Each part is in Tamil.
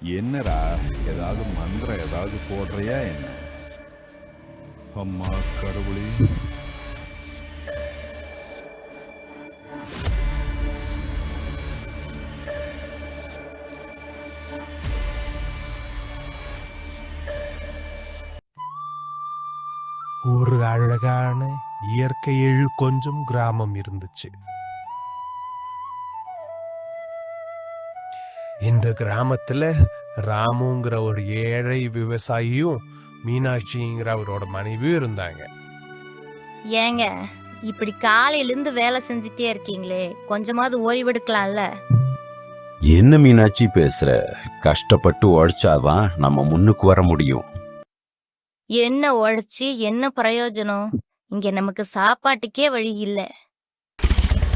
என்னடா? ஏதாவது மந்திரம் ஏதாவது போடுறியா என்ன? அம்மா கடவுளே. ஒரு அழகான இயற்கையில் கொஞ்சம் கிராமம் இருந்துச்சு. இந்த கிராமத்துல ராமுங்கிற ஒரு ஏழை விவசாயியும் மீனாட்சிங்கிற அவரோட மனைவியும் இருந்தாங்க. ஏங்க இப்படி காலையில இருந்து வேலை செஞ்சுட்டே இருக்கீங்களே கொஞ்சமாவது ஓய்வெடுக்கலாம்ல? என்ன மீனாட்சி பேசுற? கஷ்டப்பட்டு உழைச்சாதான் நம்ம முன்னுக்கு வர முடியும். என்ன உழைச்சு என்ன பிரயோஜனம்? இங்க நமக்கு சாப்பாட்டுக்கே வழி இல்ல.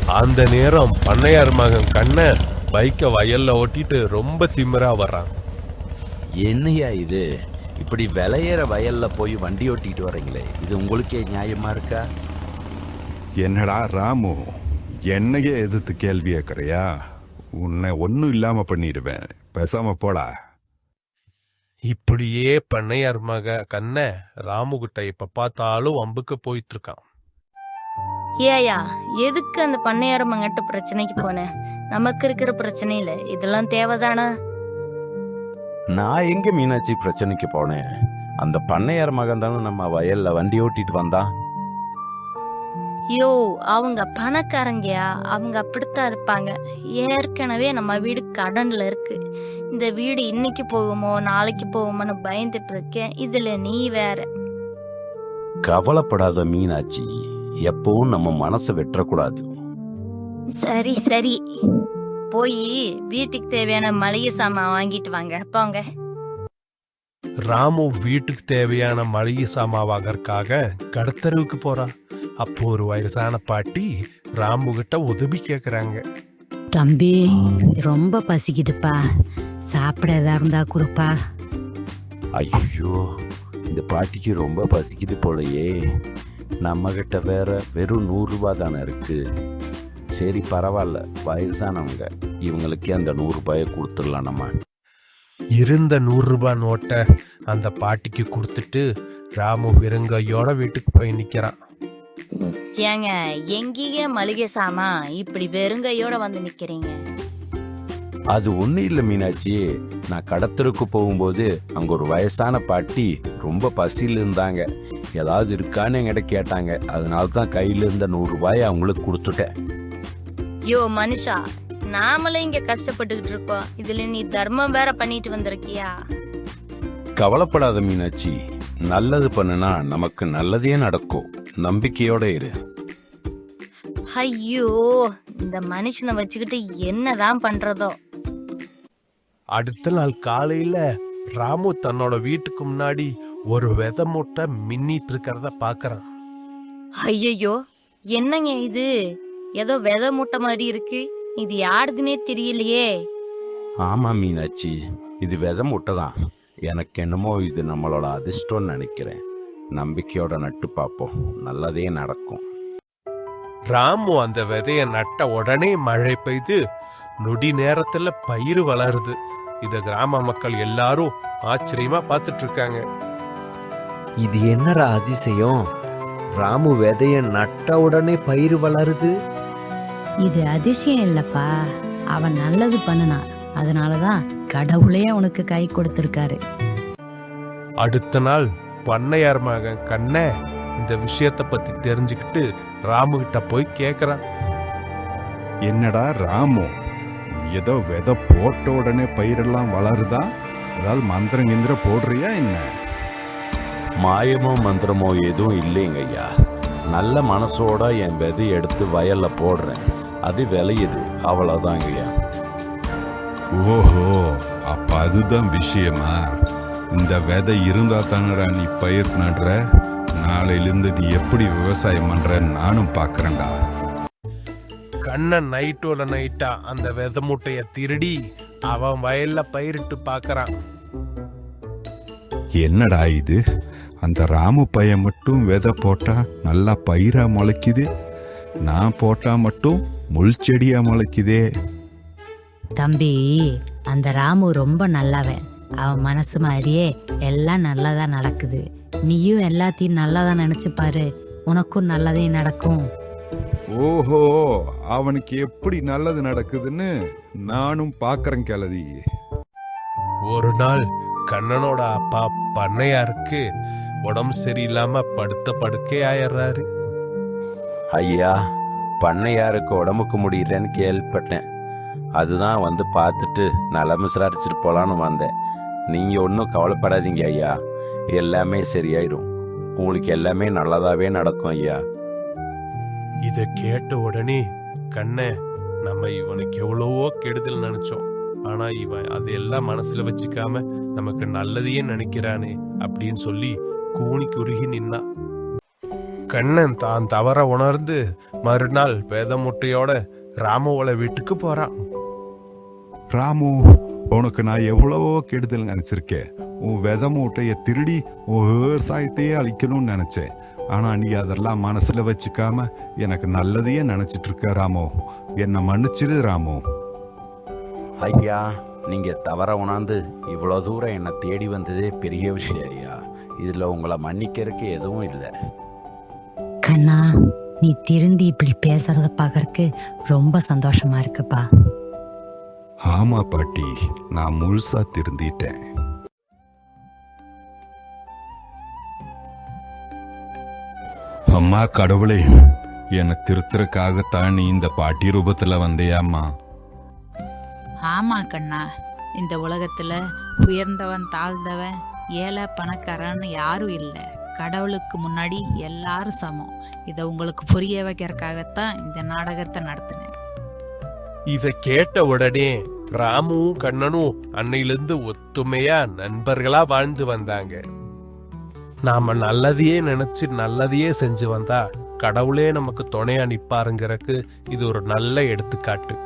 அந்த நேரம் பண்ணையார் மகன் கண்ண பைக்கை வயல்ல ஓட்டிட்டு ரொம்ப திமிரா வர்றான் என்னையா இது? இப்படி விளையிற வயல்ல போய் வண்டி ஓட்டிட்டு வர்றீங்களே இது உங்களுக்கே நியாயமா இருக்கா? என்னடா ராமு என்னையே எதிர்த்து கேள்வி கேட்குறியா உன்னை ஒன்றும் இல்லாமல் பண்ணிடுவேன் பேசாம போடா. இப்படியே பண்ணையார் மக கண்ண ராமுகிட்ட இப்ப பார்த்தாலும் வம்புக்கு போயிட்டு இருக்கான். ஏயா எதுக்கு அந்த பண்ணையார மங்கட்ட பிரச்சனைக்கு போன? நமக்கு இருக்கிற பிரச்சனையில இதெல்லாம் தேவைதானா? நான் எங்க மீனாட்சி பிரச்சனைக்கு போனேன்? அந்த பண்ணையார் மகன் தானே நம்ம வயல்ல வண்டி ஓட்டிட்டு வந்தான். யோ அவங்க பணக்காரங்கயா? அவங்க அப்படித்தான் இருப்பாங்க. ஏற்கனவே நம்ம வீடு கடன்ல இருக்கு. இந்த வீடு இன்னைக்கு போகுமோ நாளைக்கு போகுமோன்னு பயந்துட்டு இருக்கேன். இதுல நீ வேற. கவலைப்படாத மீனாட்சி. எப்பவும் நம்ம மனசை வெட்டக்கூடாது சரி சரி. போய் வீட்டுக்கு தேவையான மளிகை சாமான் வாங்கிட்டு வாங்க. போங்க. ராமு வீட்டுக்கு தேவையான மளிகை சாமான் வாங்கறதுக்காக கடத்தருவுக்கு போறான் அப்போ ஒரு வயசான பாட்டி ராமு கிட்ட உதவி கேக்குறாங்க. தம்பி ரொம்ப பசிக்குதுப்பா. சாப்பிட ஏதா இருந்தா கொடுப்பா. ஐயோ இந்த பாட்டிக்கு ரொம்ப பசிக்குது போலயே. நம்ம கிட்ட வேற வெறும் நூறு ரூபாய் தானே இருக்கு. சரி பரவாயில்ல வயசானவங்க இவங்களுக்கே அந்த நூறு ரூபாயை கொடுத்துடலாம் நம்ம. இருந்த நூறு ரூபாய் நோட்டை அந்த பாட்டிக்கு கொடுத்துட்டு ராமு வெறுங்கையோட வீட்டுக்கு போய் நிக்கிறான். ஏங்க எங்கேயே மளிகை சாமான்? இப்படி வெறுங்கையோட வந்து நிக்கிறீங்க. அது ஒன்றும் இல்லை மீனாட்சி. நான் கடத்தருக்கு போகும்போது அங்கே ஒரு வயசான பாட்டி ரொம்ப பசியில் இருந்தாங்க. ஏதாவது இருக்கான்னு என்கிட்ட கேட்டாங்க. அதனால தான் கையில் இருந்த நூறு ரூபாயை அவங்களுக்கு கொடுத்துட்டேன். யோ மனுஷா நாமளும் இங்க கஷ்டப்பட்டுக்கிட்டு இருக்கோம். இதுல நீ தர்மம் வேற பண்ணிட்டு வந்திருக்கியா? கவலைப்படாத மீனாட்சி. நல்லது பண்ணுனா நமக்கு நல்லதே நடக்கும். நம்பிக்கையோட இரு. ஐயோ இந்த மனுஷனை வச்சுக்கிட்டு என்னதான் பண்றதோ. அடுத்த நாள் காலையில ராமு தன்னோட வீட்டுக்கு முன்னாடி ஒரு விதை மூட்டை மின்னிட்டு இருக்கிறத பாக்குறான். ஐயையோ என்னங்க இது? ஏதோ விதை மூட்டை மாதிரி இருக்கு. இது யாருதுன்னே தெரியலையே. ஆமா மீனாட்சி இது விதை முட்டை தான் எனக்கு என்னமோ இது நம்மளோட அதிர்ஷ்டம்னு நினைக்கிறேன். நம்பிக்கையோட நட்டு பார்ப்போம். நல்லதே நடக்கும். ராமு அந்த விதைய நட்ட உடனே மழை பெய்து நொடி நேரத்துல பயிர் வளருது. இத கிராம மக்கள் எல்லாரும் ஆச்சரியமா பார்த்துட்டு இருக்காங்க. இது என்னடா அதிசயம்? ராமு விதைய நட்ட உடனே பயிர் வளருது. இது அதிசயம் இல்லப்பா. அவன் நல்லது பண்ணுனான். அதனாலதான் கடவுளே அவனுக்கு கை கொடுத்திருக்காரு. அடுத்த நாள் பண்ணையார் மகன் கண்ண இந்த விஷயத்த பத்தி தெரிஞ்சுக்கிட்டு ராமு கிட்ட போய் கேக்குறான். என்னடா ராமு? நீ ஏதோ விதை போட்ட உடனே பயிரெல்லாம் வளருதா? ஏதாவது மந்திரம் கிந்திரம் போடுறியா என்ன? மாயமோ மந்திரமோ எதுவும் இல்லைங்க ஐயா நல்ல மனசோட என் விதை எடுத்து வயல்ல போடுறேன். அது விளையுது. அவ்வளோதாங்க ஐயா ஓஹோ அப்ப அதுதான் விஷயமா? இந்த விதை இருந்தா தானடா நீ பயிர் நடுற? நாளையிலிருந்து நீ எப்படி விவசாயம் பண்றன்னு நானும் பார்க்கறேன்டா கண்ணன் நைட்டோட நைட்டா அந்த விதை மூட்டைய திருடி அவன் வயல்ல பயிரிட்டு பார்க்கறான் என்னடா இது? அந்த ராமு பையன் மட்டும் விதை போட்டா நல்லா பயிரா முளைக்குது. நான் போட்டா மட்டும் முள் செடியா முளைக்குதே. தம்பி அந்த ராமு ரொம்ப நல்லவன். அவன் மனசு மாதிரியே எல்லாம் நல்லதா நடக்குது. நீயும் எல்லாத்தையும் நல்லதா நினைச்சு பாரு. உனக்கும் நல்லதே நடக்கும். ஓஹோ அவனுக்கு எப்படி நல்லது நடக்குதுன்னு நானும் பாக்குறேன் கிளதி ஒரு நாள் கண்ணனோட அப்பா பண்ணையாருக்கு உடம்பு சரியில்லாம படுத்த படுக்கை ஆயிடுறாரு ஐயா பண்ணையாருக்கு உடம்புக்கு முடியலன்னு கேள்விப்பட்டேன். அதுதான் வந்து பார்த்துட்டு நலம் விசாரிச்சுட்டு போலான்னு வந்தேன். நீங்க ஒன்றும் கவலைப்படாதீங்க ஐயா. எல்லாமே சரியாயிடும் உங்களுக்கு எல்லாமே நல்லதாவே நடக்கும் ஐயா. இத கேட்ட உடனே கண்ணே நம்ம இவனுக்கு எவ்வளவோ கெடுதல் நினைச்சோம். ஆனா இவன் அதையெல்லாம் மனசுல வச்சுக்காம நமக்கு நல்லதையே நினைக்கிறானே அப்படின்னு சொல்லி கூனி குறுகி நின்னான் கண்ணன் தான் தவற உணர்ந்து மறுநாள் வேத முட்டையோட ராமவோட வீட்டுக்கு போறான். ராமு உனக்கு நான் எவ்வளவோ கெடுதல் நினைச்சிருக்கேன். உன் வித மூட்டையை திருடி உன் விவசாயத்தையே அழிக்கணும்னு நினைச்சேன். ஆனா நீ அதெல்லாம் மனசுல வச்சுக்காம எனக்கு நல்லதையே நினைச்சிட்டு இருக்க ராமோ. என்னை மன்னிச்சிடு ராமோ. ஐயா நீங்க தவற உணர்ந்து இவ்வளோ தூரம் என்னை தேடி வந்ததே பெரிய விஷயம் ஐயா. இதுல உங்களை மன்னிக்கிறதுக்கு எதுவும் இல்லை. கண்ணா நீ திருந்தி இப்படி பேசுறத பார்க்கறக்கு ரொம்ப சந்தோஷமா இருக்குப்பா. ஆமா பாட்டி நான் முழுசா திருந்திட்டேன். அம்மா கடவுளே என்னை திருத்தறக்காகத்தான் நீ இந்த பாட்டி ரூபத்துல வந்தியாம்மா. ஆமா கண்ணா இந்த உலகத்துல உயர்ந்தவன் தாழ்ந்தவன் ஏழை பணக்காரன்னு யாரும் இல்லை. கடவுளுக்கு முன்னாடி எல்லாரும் சமம். இதை உங்களுக்கு புரிய வைக்கிறதுக்காகத்தான் இந்த நாடகத்தை நடத்தினேன். இத கேட்ட உடனே ராமுவும் கண்ணனும் அன்னையிலிருந்து ஒத்துமையா நண்பர்களா வாழ்ந்து வந்தாங்க. நாம நல்லதையே நினைச்சு நல்லதையே செஞ்சு வந்தா கடவுளே நமக்கு துணையா நிப்பாருங்கிறக்கு இது ஒரு நல்ல எடுத்துக்காட்டு.